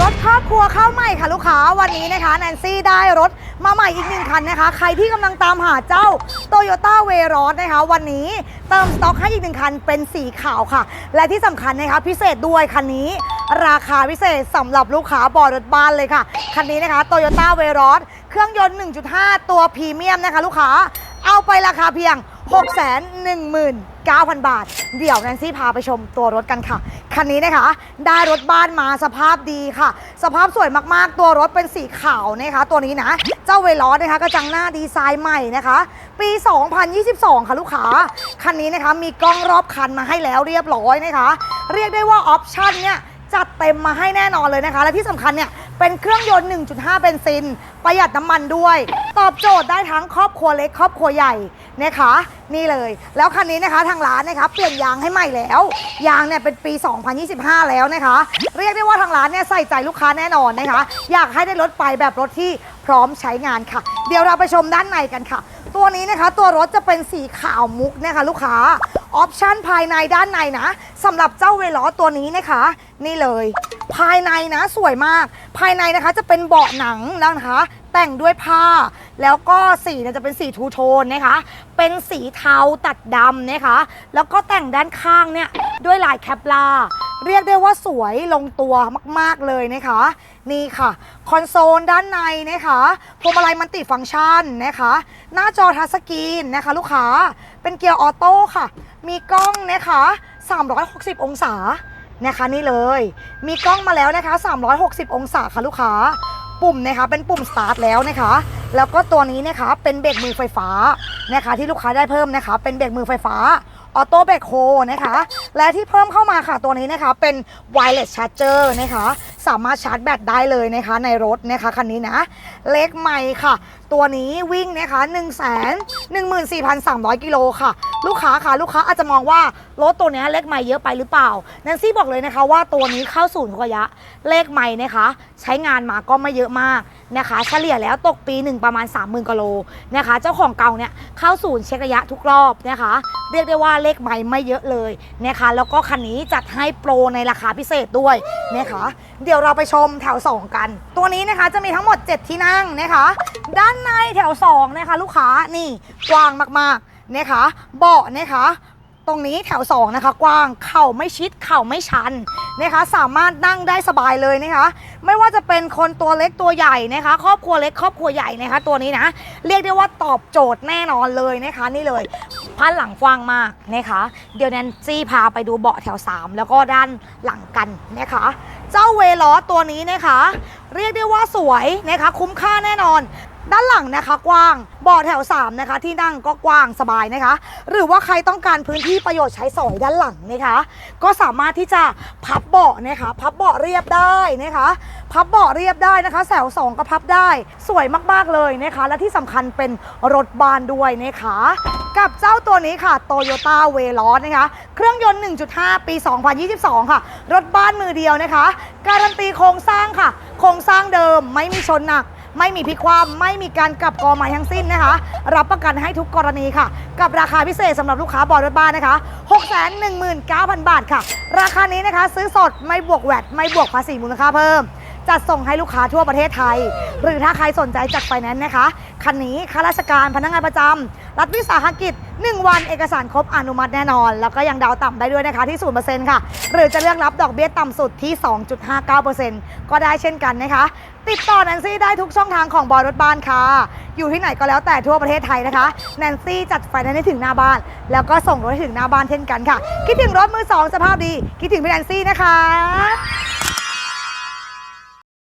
รถครอบครัวเข้าใหม่ค่ะลูกค้าวันนี้นะคะแนนซี่ได้รถมาใหม่อีกหนึ่งคันนะคะ ใครที่กำลังตามหาเจ้า Toyota w a y r o s นะคะ วันนี้เติมสต็อกให้อีกหนึ่งคันเป็นสีขาวค่ะ และที่สำคัญนะคะ พิเศษด้วยคันนี้ราคาพิเศษสำหรับลูกค้าบอรถบ้านเลยค่ะ คันนี้นะคะ Toyota w a y r o s เครื่องยนต์ 1.5 ตัวพรีเมียมนะคะ ลูกค้า เอาไปราคาเพียง 619,000 บาท เดี๋ยวแนนซี่พาไปชมตัวรถกันค่ะ คันนี้นะคะ ได้รถบ้านมาสภาพดีค่ะ สภาพสวยมากๆ ตัวรถเป็นสีขาวนะคะ ตัวนี้นะ เจ้าเวลอสนะคะกระจังหน้าดีไซน์ใหม่นะคะ ปี 2022 ค่ะลูกค้า คันนี้นะคะมีกล้องรอบคันมาให้แล้วเรียบร้อยนะคะ เรียกได้ว่าออปชั่นเนี่ยจัดเต็มมาให้แน่นอนเลยนะคะ และที่สำคัญเนี่ย เป็นเครื่องยนต์ 1.5 เบนซิน ประหยัดน้ำมันด้วย ตอบโจทย์ได้ทั้งครอบครัวเล็กครอบครัวใหญ่นะคะ นี่เลย แล้วคันนี้นะคะทางร้านนะคะเปลี่ยนยางให้ใหม่แล้ว ยางเนี่ยเป็นปี 2025 แล้วนะคะ เรียกได้ว่าทางร้านเนี่ยใส่ใจลูกค้าแน่นอนนะคะ อยากให้ได้รถไปแบบรถที่พร้อมใช้งานค่ะ เดี๋ยวเราไปชมด้านในกันค่ะ ตัวนี้นะคะตัวรถจะเป็นสีขาวมุกนะคะลูกค้าออปชั่นภายในด้านในนะสำหรับเจ้าเวลอตัวนี้นะคะ นี่เลย ภายในนะสวยมาก ภายในนะคะจะเป็นเบาะหนังนะคะ แต่งด้วยผ้า แล้วก็สีเนี่ยจะเป็นสีทูโทนนะคะ เป็นสีเทาตัดดำนะคะ แล้วก็แต่งด้านข้างเนี่ยด้วยลายแคปลาเรียกได้ว่าสวยลงตัวมาก ๆ เลยนะคะ นี่ค่ะ คอนโซลด้านในนะคะพวงมาลัยมันติฟังก์ชันนะคะ หน้าจอทัชสกรีนนะคะ ลูกค้าเป็นเกียร์ออโต้ค่ะ มีกล้องนะคะ 360 องศา นะคะนี่เลย มีกล้องมาแล้วนะคะ 360 องศาค่ะลูกค้า ปุ่มนะคะเป็นปุ่มสตาร์ทแล้วนะคะ แล้วก็ตัวนี้นะคะเป็นเบรกมือไฟฟ้านะคะ ที่ลูกค้าได้เพิ่มนะคะ เป็นเบรกมือไฟฟ้าออโต้เบรกโฮนะคะ และที่เพิ่มเข้ามาค่ะตัวนี้นะคะเป็นไวเลสชาร์จเจอร์นะคะ สามารถชาร์จแบตได้เลยนะคะ ในรถนะคะคันนี้นะเลขไม่ค่ะ ตัวนี้วิ่งนะคะ 1 1 4 3 0 0กิโลค่ะ ลูกค้าค่ะลูกค้าอาจจะมองว่ารถตัวนี้เลขไม่เยอะไปหรือเปล่าแนนซี่บอกเลยนะคะว่าตัวนี้เข้าศูนย์ทุกระยะเลขไม่นะคะ ใช้งานมาก็ไม่เยอะมากนะคะ เฉลี่ยแล้วตกปีหนึ่งประมาณ 30,000กิโลนะคะ เจ้าของเก่าเนี่ยเข้าศูนย์เช็คระยะทุกรอบนะคะ เรียกได้ว่าเลขไม่ไม่เยอะเลยนะคะ แล้วก็คันนี้จัดให้โปรในราคาพิเศษด้วยนะคะ เดี๋ยวเราไปชมแถว 2 กัน ตัวนี้นะคะจะมีทั้งหมด 7 ที่นั่งนะคะ ด้านในแถว 2 นะคะ ลูกค้านี่กว้างมากๆนะคะ เบาะนะคะตรงนี้แถว 2 นะคะ กว้างเข่าไม่ชิดเข่าไม่ชันนะคะ สามารถนั่งได้สบายเลยนะคะ ไม่ว่าจะเป็นคนตัวเล็กตัวใหญ่นะคะ ครอบครัวเล็กครอบครัวใหญ่นะคะ ตัวนี้นะ เรียกได้ว่าตอบโจทย์แน่นอนเลยนะคะ นี่เลยพันหลังกว้างมากนะคะ เดี๋ยวแนนซี่พาไปดูเบาะแถว 3 แล้วก็ด้านหลังกันนะคะ เจ้าเวลอตัวนี้นะคะ เรียกได้ว่าสวยนะคะ คุ้มค่าแน่นอน ด้านหลังนะคะกว้างเบาะแถว 3 นะคะ ที่นั่งก็กว้างสบายนะคะ หรือว่าใครต้องการพื้นที่ประโยชน์ใช้สอยด้านหลังนะคะ ก็สามารถที่จะพับเบาะนะคะ พับเบาะเรียบได้นะคะ พับเบาะเรียบได้นะคะ แถว 2 ก็พับได้ สวยมากๆเลยนะคะ และที่สำคัญเป็นรถบานด้วยนะคะ กับเจ้าตัวนี้ค่ะ Toyota w a y l o s นะคะ เครื่องยนต์ 1.5 ปี 2022 ค่ะ รถบ้านมือเดียวนะคะ การันตีโครงสร้างค่ะ โครงสร้างเดิมไม่มีชนหนัก ไม่มีพลิกความไม่มีการกลับกอใหม่ทั้งสิ้นนะคะ รับประกันให้ทุกกรณีค่ะ กับราคาพิเศษสำหรับลูกค้าบอรถบ้านนะคะ 619,000 บาทค่ะ ราคานี้นะคะ ซื้อสดไม่บวกแวดไม่บวกภาษีมูลค่าเพิ่มจัดส่งให้ลูกค้าทั่วประเทศไทย หรือถ้าใครสนใจจัดไฟแนนซ์นะคะ คันนี้ข้าราชการพนักงานประจำ รัฐวิสาหกิจ 1 วันเอกสารครบอนุมัติแน่นอน แล้วก็ยังดาวต่ำได้ด้วยนะคะที่0%ค่ะ หรือจะเลือกรับดอกเบี้ยต่ำสุดที่ 2.59%ก็ได้เช่นกันนะคะ ติดต่อแนนซี่ได้ทุกช่องทางของบอยรถบ้านค่ะ อยู่ที่ไหนก็แล้วแต่ทั่วประเทศไทยนะคะ แนนซี่จัดไฟแนนซ์ให้ถึงหน้าบ้าน แล้วก็ส่งรถให้ถึงหน้าบ้านเช่นกันค่ะ คิดถึงรถมือสองสภาพดี คิดถึงพี่แนนซี่นะคะ